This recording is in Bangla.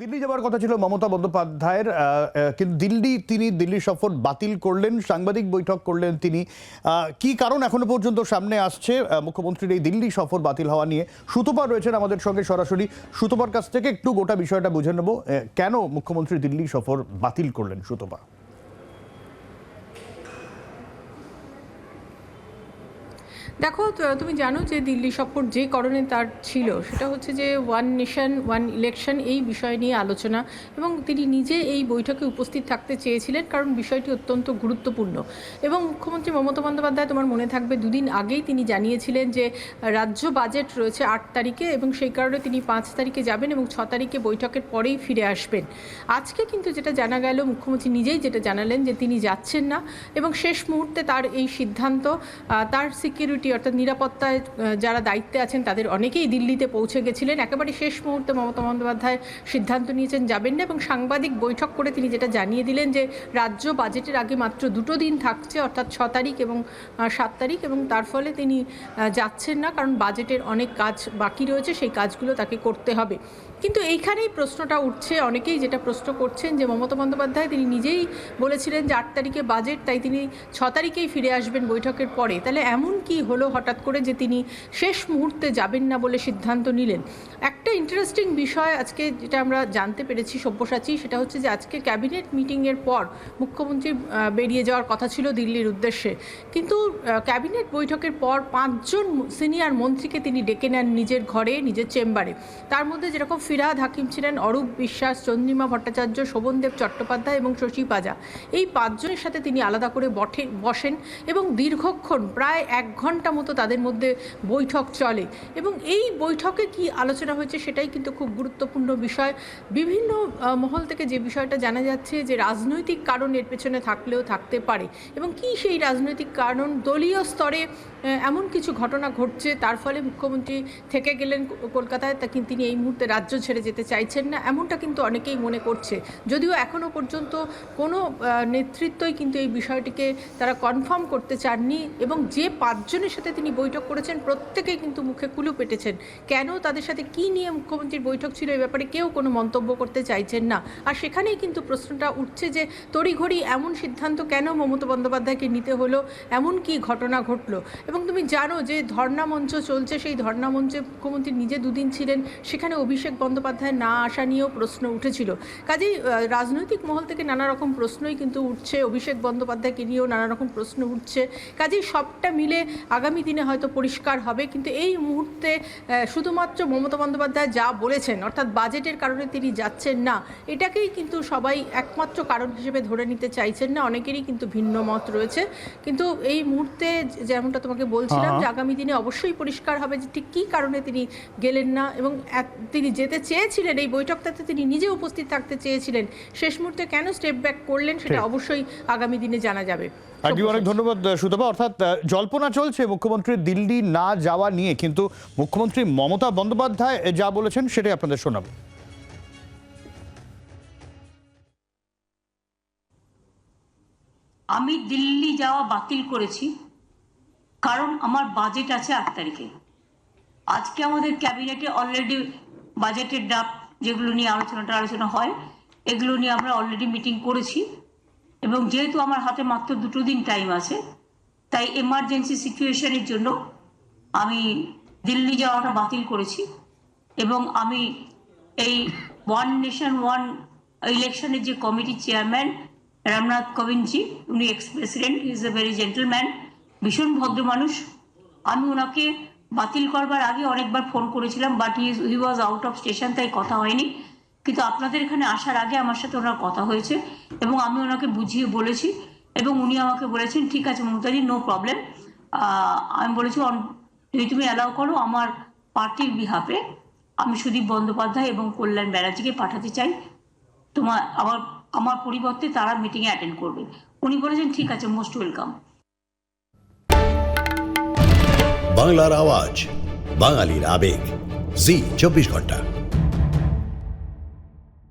দিল্লি যাওয়ার কথা ছিল মমতা বন্দ্যোপাধ্যায়ের কিন্তু দিল্লি তিনি দিল্লি সফর বাতিল করলেন, সাংবাদিক বৈঠক করলেন তিনি। কি কারণ এখনও পর্যন্ত সামনে আসছে? মুখ্যমন্ত্রীর এই দিল্লি সফর বাতিল হওয়া নিয়ে সুতপা রয়েছেন আমাদের সঙ্গে সরাসরি। সুতপার কাছ থেকে একটু গোটা বিষয়টা বুঝে নেব কেন মুখ্যমন্ত্রী দিল্লি সফর বাতিল করলেন সুতপা? দেখো তুমি জানো যে দিল্লি সফর যে কারণে তার ছিল, সেটা হচ্ছে যে ওয়ান নেশন, ওয়ান ইলেকশন এই বিষয় নিয়ে আলোচনা এবং তিনি নিজে এই বৈঠকে উপস্থিত থাকতে চেয়েছিলেন কারণ বিষয়টি অত্যন্ত গুরুত্বপূর্ণ। এবং মুখ্যমন্ত্রী মমতা বন্দ্যোপাধ্যায়, তোমার মনে থাকবে, দুদিন আগেই তিনি জানিয়েছিলেন যে রাজ্য বাজেট রয়েছে আট তারিখে এবং সেই কারণে তিনি পাঁচ তারিখে যাবেন এবং ছ তারিখে বৈঠকের পরেই ফিরে আসবেন। আজকে কিন্তু যেটা জানা গেল, মুখ্যমন্ত্রী নিজেই যেটা জানালেন যে তিনি যাচ্ছেন না এবং শেষ মুহূর্তে তার এই সিদ্ধান্ত তার সিকিউরিটি অর্থাৎ নিরাপত্তায় যারা দায়িত্বে আছেন তাদের অনেকেই দিল্লিতে পৌঁছে গেছিলেন। একেবারে শেষ মুহূর্তে মমতা বন্দ্যোপাধ্যায় সিদ্ধান্ত নিয়েছেন যাবেন না এবং সাংবাদিক বৈঠক করে তিনি যেটা জানিয়ে দিলেন যে, রাজ্য বাজেটের আগে মাত্র দুটো দিন থাকছে, অর্থাৎ ছ তারিখ এবং সাত তারিখ এবং তার ফলে তিনি যাচ্ছেন না কারণ বাজেটের অনেক কাজ বাকি রয়েছে, সেই কাজগুলো তাকে করতে হবে। কিন্তু এইখানেই প্রশ্নটা উঠছে, অনেকেই যেটা প্রশ্ন করছেন যে, মমতা বন্দ্যোপাধ্যায় তিনি নিজেই বলেছিলেন যে, আট তারিখে বাজেট, তাই তিনি ছ তারিখেই ফিরে আসবেন বৈঠকের পরে। তাহলে এমন কি হলো হঠাৎ করে যে তিনি শেষ মুহূর্তে যাবেন না বলে সিদ্ধান্ত নিলেন। একটা ইন্টারেস্টিং বিষয় আজকে যেটা আমরা জানতে পেরেছি সব্যসাচী, সেটা হচ্ছে যে আজকে ক্যাবিনেট মিটিংয়ের পর মুখ্যমন্ত্রী বেরিয়ে যাওয়ার কথা ছিল দিল্লির উদ্দেশ্যে। কিন্তু ক্যাবিনেট বৈঠকের পর পাঁচজন সিনিয়র মন্ত্রীকে তিনি ডেকে নেন নিজের ঘরে, নিজের চেম্বারে। তার মধ্যে যেরকম ফিরাদ হাকিম ছিলেন, অরূপ বিশ্বাস, চন্দ্রিমা ভট্টাচার্য, শোভনদেব চট্টোপাধ্যায় এবং শশী পাজা। এই পাঁচজনের সাথে তিনি আলাদা করে বঠে, বসেন এবং দীর্ঘক্ষণ, প্রায় এক ঘণ্টা মতো তাদের মধ্যে বৈঠক চলে। এবং এই বৈঠকে কি আলোচনা হয়েছে সেটাই কিন্তু খুব গুরুত্বপূর্ণ বিষয়। বিভিন্ন মহল থেকে যে বিষয়টা জানা যাচ্ছে যে রাজনৈতিক কারণ এর পেছনে থাকলেও থাকতে পারে। এবং কি সেই রাজনৈতিক কারণ? দলীয় স্তরে এমন কিছু ঘটনা ঘটছে, তার ফলে মুখ্যমন্ত্রী থেকে গেলেন কলকাতায়, তা তিনি এই মুহূর্তে রাজ্য ছেড়ে যেতে চাইছেন না। এমনটা কিন্তু অনেকেই মনে করছে। যদিও এখনও পর্যন্ত কোনো নেতৃত্বই কিন্তু এই বিষয়টিকে তারা কনফার্ম করতে চাননি। এবং যে পাঁচজনের সাথে তিনি বৈঠক করেছেন, প্রত্যেকেই কিন্তু মুখে কুলু পেটেছেন। কেন? তাদের সাথে কি নিয়ে মুখ্যমন্ত্রীর বৈঠক ছিল এই ব্যাপারে কেউ কোনো মন্তব্য করতে চাইছেন না। আর সেখানেই কিন্তু প্রশ্নটা উঠছে যে, তড়িঘড়ি এমন সিদ্ধান্ত কেন মমতা বন্দ্যোপাধ্যায়কে নিতে হলো? এমন কি ঘটনা ঘটলো? এবং তুমি জানো যে, ধর্ণা মঞ্চ চলছে, সেই ধর্ণা মঞ্চে মুখ্যমন্ত্রী নিজে দুদিন ছিলেন। সেখানে অভিষেক বন্দ্যোপাধ্যায় না আসা নিয়েও প্রশ্ন উঠেছিল। কাজেই রাজনৈতিক মহল থেকে নানা রকম প্রশ্নই কিন্তু উঠছে। অভিষেক বন্দ্যোপাধ্যায়কে নিয়েও নানা রকম প্রশ্ন উঠছে। কাজেই সবটা মিলে আগামী দিনে হয়তো পরিষ্কার হবে কিন্তু এই মুহূর্তে শুধুমাত্র মমতা বন্দ্যোপাধ্যায় যা বলেছেন অর্থাৎ বাজেটের কারণে তিনি যাচ্ছেন না এটাকেই কিন্তু সবাই একমাত্র কারণ হিসেবে ধরে নিতে চাইছেন না অনেকেরই কিন্তু ভিন্ন মত রয়েছে। কিন্তু এই মুহূর্তে যেমনটা তোমাকে বলছিলাম হ্যাঁ। যে আগামী দিনে অবশ্যই পরিষ্কার হবে যে ঠিক কী কারণে তিনি গেলেন না এবং তিনি যেতে চেয়েছিলেন এই বৈঠকটাতে তিনি নিজে উপস্থিত থাকতে চেয়েছিলেন শেষ মুহূর্তে কেন স্টেপ ব্যাক করলেন সেটা অবশ্যই আগামী দিনে জানা যাবে। অনেক ধন্যবাদ সুতপা। অর্থাৎ জল্পনা চলছে মুখ্যমন্ত্রীর দিল্লি না যাওয়া নিয়ে, কিন্তু মুখ্যমন্ত্রী মমতা বন্দ্যোপাধ্যায় যা বলেছেন সেটাই আপনাদের শোনাবো। আমি দিল্লি যাওয়া বাতিল করেছি, কারণ আমার বাজেট আছে আট তারিখে। আজকে আমাদের ক্যাবিনেটে অলরেডি বাজেটের ড্রাফট যেগুলো নিয়ে আলোচনাটা আলোচনা হয়, এগুলো নিয়ে আমরা অলরেডি মিটিং করেছি। এবং যেহেতু আমার হাতে মাত্র দুটো দিন টাইম আছে, তাই এমার্জেন্সি সিচুয়েশনের জন্য আমি দিল্লি যাওয়াটা বাতিল করেছি এবং আমি এই ওয়ান নেশন ওয়ান ইলেকশনের যে কমিটির চেয়ারম্যান রামনাথ কোবিন্দজি উনি ex president is a very gentleman ভীষণ ভদ্র মানুষ। আমি ওনাকে বাতিল করবার আগে অনেকবার ফোন করেছিলাম but he was out of station তাই কথা হয়নি। কিন্তু আপনাদের এখানে আসার আগে আমার সাথে ওনার কথা হয়েছে এবং আমি ওনাকে বুঝিয়ে বলেছি এবং উনি আমাকে বলেছেন, ঠিক আছে মমতাজি নো প্রবলেম আমি বলেছি যদি তুমি অ্যালাউ করো, আমার পার্টির বিহাফে আমি সুদীপ বন্দ্যোপাধ্যায় এবং কল্যাণ ব্যানার্জিকে পাঠাতে চাই। তোমার, আমার আমার পরিবর্তে তারা মিটিংয়ে অ্যাটেন্ড করবে। উনি বলেছেন, ঠিক আছে মোস্ট ওয়েলকাম বাংলার আওয়াজ, বাঙালির আবেগ। জি, চব্বিশ ঘণ্টা।